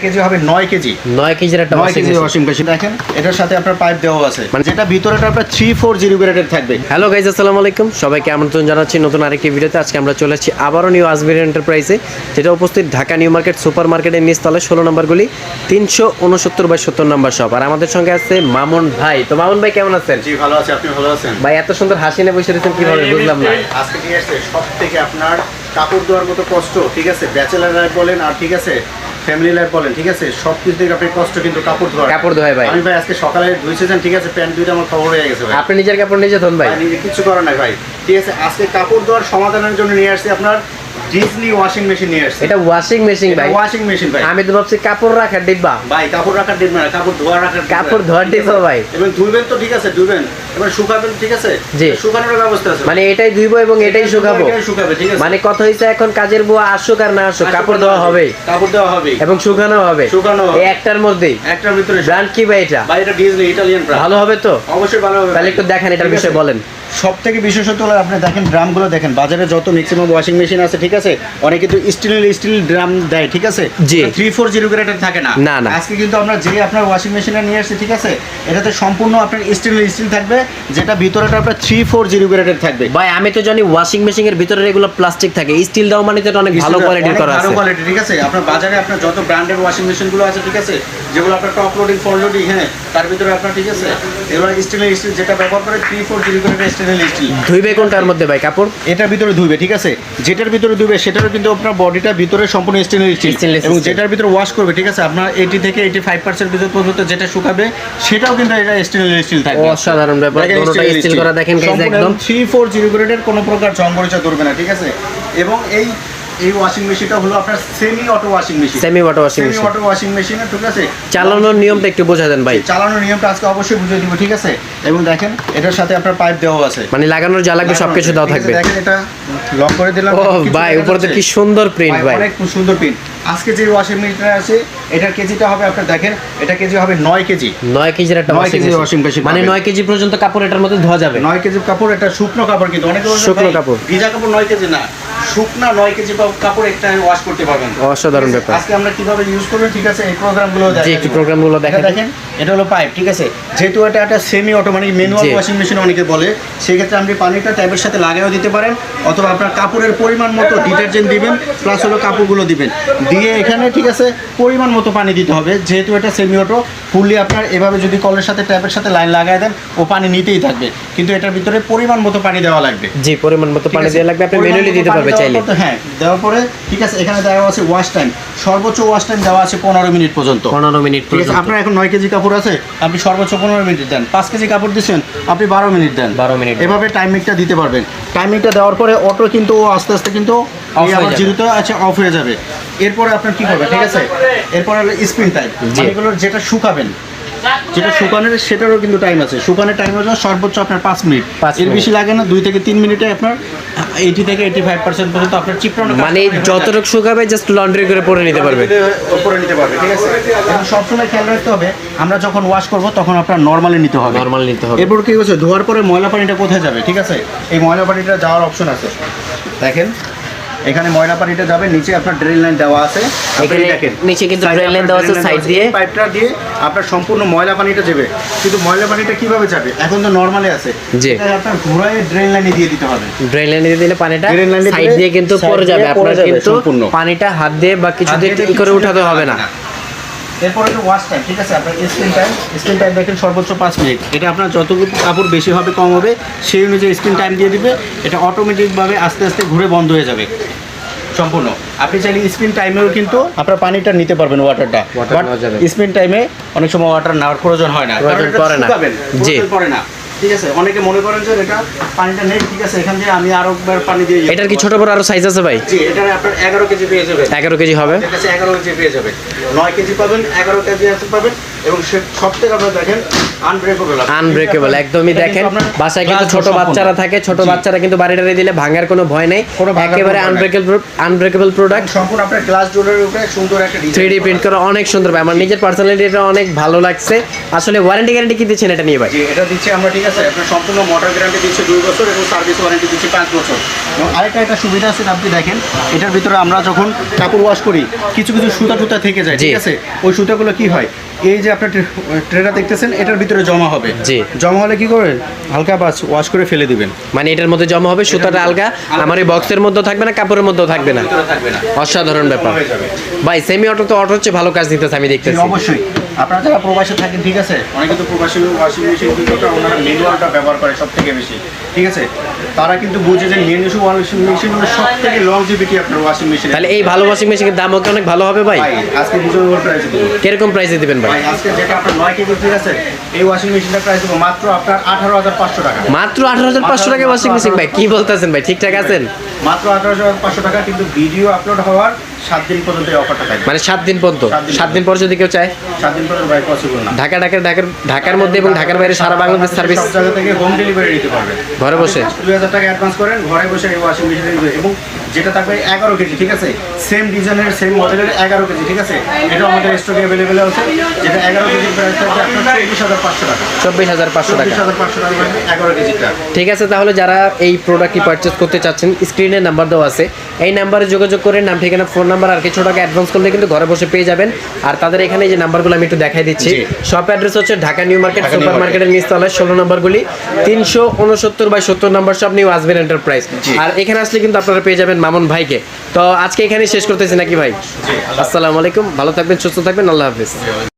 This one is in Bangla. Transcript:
কেজি হবে নয় কেজি। নয় কেজির একটা নয় কেজি ওয়াশিং মেশিন দেখেন এটার সাথে আপনার পাইপ দেওয়া আছে। মানে যেটা ভিতরেটা আপনার থ্রি ফোর জিরো গ্রেডের থাকবে। হ্যালো গাইজ আসসালামু আলাইকুম। সবাইকে আমন্ত্রণ জানাচ্ছি নতুন আরেকটি ভিডিওতে। আজকে আমরা চলে আসছি আবারও নিউ আজমির এন্টারপ্রাইজে যেটা উপস্থিত ঢাকা নিউ মার্কেট সুপার মার্কেটের নিচতলে ষোলো নম্বরগুলি তিনশো উনসত্তর বাই সত্তর নম্বর শপ আর আমাদের সঙ্গে আছে মামুন ভাই। তো মামুন ভাই কেমন আছেন? জি ভালো আছে। আপনি ভালো আছেন? ভাই এত সুন্দর হাসি নিয়ে বসে রয়েছেন কীভাবে বুঝলাম না। আজকে সব থেকে আপনার কাপড় দেওয়ার মতো কষ্ট ঠিক আছে? ব্যাচেলার বলেন আর ঠিক আছে ফ্যামিলি লাইফ বলেন ঠিক আছে? সব কিছু থেকে আপনার কষ্ট কিন্তু কাপড় ধোয়া কাপড় ধোয় ভাই। আমি ভাই আজকে সকালে ধুইছেন ঠিক আছে? প্যান্ট দুইটা আমার খবর হয়ে গেছে ভাই। আপনি নিজের কাপড় নিজে ধন ভাই। নিজে কিছু করার নাই ভাই। ঠিক আছে আজকে কাপড় ধোয়ার সমাধানের জন্য নিয়ে আসছি আপনার ডিজনি ওয়াশিং মেশিন নিয়ে আসছি। এটা ওয়াশিং মেশিন ভাই। ওয়াশিং মেশিন ভাই। আমি তো ভাবছি কাপড় রাখার ডিব্বা। ভাই কাপড় রাখার ডিপ না কাপড় ধোয়া রাখার ডিব্বা। কাপড় ধোয়ার ডিব্বা ভাই। এবং ধুইবেন তো ঠিক আছে ধুইবেন। এবার শুকাবেন ঠিক আছে? জি। শুকানোর ব্যবস্থা আছে। মানে এটাই ধুইবো এবং এটাই শুকাবো। শুকাবে ঠিক আছে? মানে কথা হয়েছে এখন কাজের বুয়া আসুক আর না আসুক কাপড় দেওয়া হবে। কাপড় দেওয়া হবে। এবং শুকানো হবে। শুকানো হবে। একটার মধ্যে। একটার ভিতরে ব্র্যান্ড কি ভাই এটা? ভাই এটা ডিজনি ইটালিয়ান ব্র্যান্ড ভালো হবে তো? অবশ্যই ভালো হবে তাহলে একটু দেখেন এটার বিষয়ে বলেন। সব থেকে বিশেষত হলো আপনি দেখেন ড্রামগুলো দেখেন বাজারে যত ম্যাক্সিমাম ওয়াশিং মেশিন আছে ঠিক আছে? অনেকে কিন্তু স্টিল স্টিল ড্রাম দেয় ঠিক আছে? জি। থ্রি ফোর জিরো গ্রেডের থাকে না। না, না। আজকে কিন্তু আমরা যে আপনার ওয়াশিং মেশিনে নিয়ে আসছি ঠিক আছে? এটাতে সম্পূর্ণ আপনার স্টিল স্টিল থাকবে যেটা ভিতরেটা আপনার থ্রি ফোর জিরো গ্রেডের থাকবে। ভাই আমি তো জানি ওয়াশিং মেশিন এর ভিতরে এগুলো প্লাস্টিক থাকে। স্টিল দাও মানে তো এটা অনেক ভালো কোয়ালিটির করা আছে। ভালো কোয়ালিটি ঠিক আছে? আপনার বাজারে আপনার যত ব্র্যান্ডের ওয়াশিং মেশিনগুলো আছে ঠিক আছে? যেগুলো আপনার টপ লোডিং ফল লোডিং হ্যাঁ তার ভিতরে আপনার ঠিক আছে? এগুলো স্টিলের স্টিল যেটা ব্যবহার করে থ্রি ফোর জিরো গ্রেডের স্টিল ধুইবে কোনটার মধ্যে ভাই? কাপড়? এটার ভিতরে ধুইবে ঠিক আছে? যেটার ভিতরে ধুইবে সেটারও কিন্তু আপনার বডিটা ভিতরে সম্পূর্ণ স্টেনলেস স্টিল এবং যেটার ভিতরে ওয়াশ করবে ঠিক আছে? আপনার এইটি থেকে এইটি ফাইভ পার্সেন্ট ভিতর পর্যন্ত যেটা শুকাবে সেটাও কিন্তু এটা স্টেনলেস স্টিল থাকবে। অসাধারণ ব্যাপার দুটোটা স্টিল করা দেখেন একদম। থ্রি ফোর জিরো গ্রেডের কোনো প্রকার জং পরিচয় ধরবে না ঠিক আছে? এবং এই এই ওয়াশিং মেশিনটা হলো আপনার semi auto washing machine semi water washing semi machine auto washing মেশিনে ঠিক আছে? চালানোর নিয়মটা একটু বোঝা দেন ভাই। চালানোর নিয়মটা আজকে অবশ্যই বুঝিয়ে দিব ঠিক আছে? এবং দেখেন এটার সাথে আপনার পাইপ দেওয়া আছে। মানে লাগানোর যা লাগবে সবকিছু দেওয়া থাকবে। দেখেন এটা লক করে দিলাম। ও ভাই উপরে তো কি সুন্দর প্রিন্ট ভাই অনেক সুন্দর প্রিন্ট আজকে যে ওয়াশিং মেশিনটা আছে এটার কেজিটা হবে আপনার দেখেন এটা কেজি হবে নয় কেজি। নয় কেজির একটা ওয়াশিং machine মানে পাবেন। নয় কেজি পর্যন্ত কাপড় এটার মধ্যে ধোয়া যাবে। নয় কেজি কাপড় এটা শুকনো কাপড় কিন্তু অনেকে শুকনো কাপড়। ভিজা কাপড় নয় কেজি না। শুকনা নয় কেজি কাপড় একটা ওয়াশ করতে পারবেন। অসাধারণ ব্যাপার। আজকে আমরা কীভাবে ইউজ করবেন ঠিক আছে? এই প্রোগ্রামগুলো একটু প্রোগ্রামগুলো দেখেন। দেখেন এটা হলো পাইপ ঠিক আছে? যেহেতু এটা একটা semi automatic manual washing machine অনেকে বলে সেক্ষেত্রে আপনি পানিটা ট্যাপের সাথে লাগাইও দিতে পারেন অথবা আপনার কাপড়ের পরিমাণ মতো ডিটারজেন্ট দিবেন প্লাস হলো কাপড়গুলো দিবেন। দিয়ে এখানে ঠিক আছে পরিমাণ মতো পানি দিতে হবে যেহেতু এটা সেমি অটো ফুললি আপনার এভাবে যদি কলের সাথে ট্যাপের সাথে লাইন লাগাই দেন ও পানি নিতেই থাকবে। কিন্তু এটার ভিতরে পরিমাণ মতো পানি দেওয়া লাগবে। জি পরিমাণ মতো পানি? দিয়ে লাগবে আপনি ম্যানুয়ালি দিতে পানি পারবে দেওয়ার চাইলে হ্যাঁ দেওয়ার পরে ঠিক আছে এখানে দেওয়া আছে ওয়াশ টাইম সর্বোচ্চ ওয়াশ টাইম দেওয়া আছে পনেরো মিনিট পর্যন্ত। পনেরো মিনিট ঠিক আছে আপনার এখন নয় কেজি কাপড় আছে আপনি সর্বোচ্চ পনেরো মিনিট দেন। পাঁচ কেজি কাপড় দিচ্ছেন আপনি বারো মিনিট দেন। 12 মিনিট। এভাবে টাইমিংটা দিতে পারবেন। টাইমিংটা দেওয়ার পরে অটো কিন্তু আস্তে আস্তে কিন্তু। জিরোতে আছে অফ হয়ে যাবে। এরপরে আপনার কি করবে ঠিক আছে? এরপরে হলো স্পিন টাইম জি। এগুলো যেটা শুকাবেন যেটা শুকানোর সেটারও কিন্তু টাইম আছে। শুকানোর টাইম হচ্ছে সর্বোচ্চ আপনার পাঁচ মিনিট। এর বেশি লাগে না দুই থেকে তিন মিনিটে আপনার এইটি থেকে এইটি ফাইভ পার্সেন্ট পর্যন্ত আপনার চিপড়ানো মানে যতটুকু শুকাবে জাস্ট লন্ড্রি করে পরে নিতে পারবে। উপরে নিতে পারবে ঠিক আছে? এবং সবসময় খেয়াল রাখতে হবে আমরা যখন ওয়াশ করব তখন আপনার নর্মালি নিতে হবে। নর্মালি নিতে হবে। এরপর কি হচ্ছে ধোয়ার পরে ময়লা পানিটা কোথায় যাবে ঠিক আছে? এই ময়লা পানিটা যাওয়ার অপশন আছে। দেখেন। এখানে ময়লা পানিটা যাবে নিচে আপনার ড্রেন লাইন দেওয়া আছে। আপনি এখানে দেখেন নিচে কিন্তু ড্রেন আপনার দেওয়া আছে। সাইড দিয়ে। পাইপটা দিয়ে আপনার সম্পূর্ণ ময়লা পানিটা যাবে। কিন্তু ময়লা পানিটা কীভাবে যাবে? এখন তো নরমালি আছে। জি। এটা আপনার ঘুরায় ড্রেন লাইনে দিয়ে দিতে হবে। ড্রেন লাইনে দিয়ে দিলে পানিটা ড্রেন লাইন সাইড দিয়ে কিন্তু পড়ে যাবে। আপনার কিন্তু পানিটা হাত দিয়ে বা কিছু দিয়ে ঠিক করে উঠাতে হবে না। এরপরে হলো ওয়াশ টাইম ঠিক আছে? আপনার স্ক্রিন টাইম স্ক্রিন টাইম দেখেন সর্বোচ্চ পাঁচ মিনিট। এটা আপনার যতটুকু কাপড় বেশি হবে কম হবে সেই অনুযায়ী স্ক্রিন টাইম দিয়ে দিবে। এটা অটোমেটিকভাবে আস্তে আস্তে ঘুরে বন্ধ হয়ে যাবে। সম্পূর্ণ। আপনি চাইলে স্ক্রিন টাইমেও কিন্তু আপনার পানিটা নিতে পারবেন ওয়াটারটা স্ক্রিন টাইমে অনেক সময় ওয়াটার নেওয়ার প্রয়োজন হয় না। পড়ে না। পড়ে না। ঠিক আছে? অনেকে মনে করেন যে এটা পানিটা নেই ঠিক আছে এখান দিয়ে আমি আরও একবার পানি দিয়ে এটার কি ছোট বড় আরও সাইজ আছে ভাই? জি এটা আপনার এগারো কেজি পেয়ে যাবেন। এগারো কেজি হবে। আপনার কাছে এগারো কেজি পেয়ে যাবেন। নয় কেজি পাবেন এগারো কেজি আছে পাবেন। এবং সব থেকে আপনারা দেখেন আনব্রেকেবল আনব্রেকেবল একদমই দেখেন। বাসায় কিন্তু ছোট বাচ্চারা থাকে ছোট বাচ্চারা কিন্তু বাড়িটারে দিলে ভাঙার কোনো ভয় নেই। একেবারে। আনব্রেকেবল আনব্রেকেবল প্রোডাক্ট সম্পূর্ণ আপনার গ্লাস ডোরের উপরে সুন্দর একটা থ্রি ডি প্রিন্ট করা অনেক সুন্দর ভাই। আমার নিজের পার্সোনালিটি এটা অনেক ভালো লাগছে। আসলে ওয়ারেন্টি গ্যারান্টি কি দিচ্ছেন এটা নিয়ে ভাই? এটা দিচ্ছি আমরা ঠিক আছে? আপনার সম্পূর্ণ মোটর গ্যারান্টি দিচ্ছি দুই বছর এবং সার্ভিস ওয়ারেন্টি দিচ্ছি পাঁচ বছর। এবং আরেকটা একটা সুবিধা আছে আপনি দেখেন এটার ভিতরে আমরা যখন কাপড় ওয়াশ করি কিছু কিছু সুতা টুতা থেকে যায় ঠিক আছে? ওই সুতাগুলো কি হয়? এই যে আপনার ট্রে- ট্রেটা দেখতেছেন এটার ভিতরে জমা হবে। জি। জমা হলে কি করবেন হালকা বাস ওয়াশ করে ফেলে দিবেন। মানে এটার মধ্যে জমা হবে সুতাটা আলগা আমার এই বক্সের মধ্যেও থাকবে না কাপড়ের মধ্যেও থাকবে না। অসাধারণ ব্যাপার। ভাই সেমি অটো তো অটো হচ্ছে ভালো কাজ দিতেছে আমি দেখতেছি। অবশ্যই। আপনারা যারা প্রবাসে থাকেন ঠিক আছে? অনেকে তো প্রবাসী ওয়াশিং মেশিন কিন্তু ওনারা ম্যানুয়ালটা ব্যবহার করে সব থেকে বেশি ঠিক আছে? তারা কিন্তু বুঝে যে ম্যানুয়াল ওয়াশিং মেশিন সব থেকে লংজিভিটি আপনার ওয়াশিং মেশিন তাহলে এই ভালো ওয়াশিং মেশিনের দাম কি অনেক ভালো হবে ভাই? আজকে রিজনেবল প্রাইসে দেবো। কীরকম প্রাইসে দিবেন ভাই? আজকে যেটা আপনার নয় কেজি ঠিক আছে? এই ওয়াশিং মেশিনটার প্রাইস দেবো মাত্র আপনার আঠারো হাজার পাঁচশো টাকা। মাত্র আঠারো হাজার পাঁচশো টাকা ওয়াশিং মেশিন ভাই কি বলতেছেন ভাই? ঠিকঠাক আছেন? মাত্র আঠারো হাজার পাঁচশো টাকা কিন্তু ভিডিও আপলোড হওয়ার সাত দিন পর্যন্ত এই অফারটা থাকবে। মানে সাত দিন পর্যন্ত? সাত দিন পর যদি কেউ চায়? সাত দিন পর্যন্ত ভাই পসিবল না। ঢাকা ঢাকার ঢাকার ঢাকার মধ্যে এবং ঢাকার বাইরে সারা বাংলাদেশ সার্ভিস সব জায়গা থেকে হোম ডেলিভারি নিতে পারবেন। ঘরে বসে? দুই হাজার টাকা অ্যাডভান্স করেন ঘরে বসে এই ওয়াশিং মেশিন এবং যেটা থাকবে এগারো কেজি ঠিক আছে? সেম ডিজাইনের সেম মডেলের এগারো কেজি ঠিক আছে? এটা আমাদের স্টকে অ্যাভেলেবেল আছে। যেটা এগারো কেজি প্রাইস থাকবে আপনার চব্বিশ হাজার পাঁচশো টাকা। চব্বিশ হাজার পাঁচশো টাকা। হাজার পাঁচশো টাকা পাবেন এগারো কেজিটা ঠিক আছে তাহলে যারা এই প্রোডাক্টটি পারচেস করতে চাচ্ছেন স্ক্রিনে নাম্বার দেওয়া আছে। এই নাম্বারে যোগাযোগ করে নাম ঠিকানা ফোন নাম্বার আর কিছু টাকা অ্যাডভান্স করলে কিন্তু ঘরে বসে পেয়ে যাবেন। আর তাদের এখানে যে নাম্বারগুলো আমি একটু দেখাই দিচ্ছি শপ অ্যাড্রেস হচ্ছে ঢাকা নিউ মার্কেট সুপার মার্কেটের নিচতলায় ষোলো নম্বরগুলি তিনশো উনসত্তর বাই সত্তর নম্বর শপ নিউ আসবেন এন্টারপ্রাইজ আর এখানে আসলে কিন্তু আপনারা পেয়ে যাবেন মামুন ভাইকে। তো আজকে এখানে শেষ করতেছি নাকি ভাই? আসসালামু আলাইকুম ভালো থাকবেন সুস্থ থাকবেন আল্লাহ হাফিজ।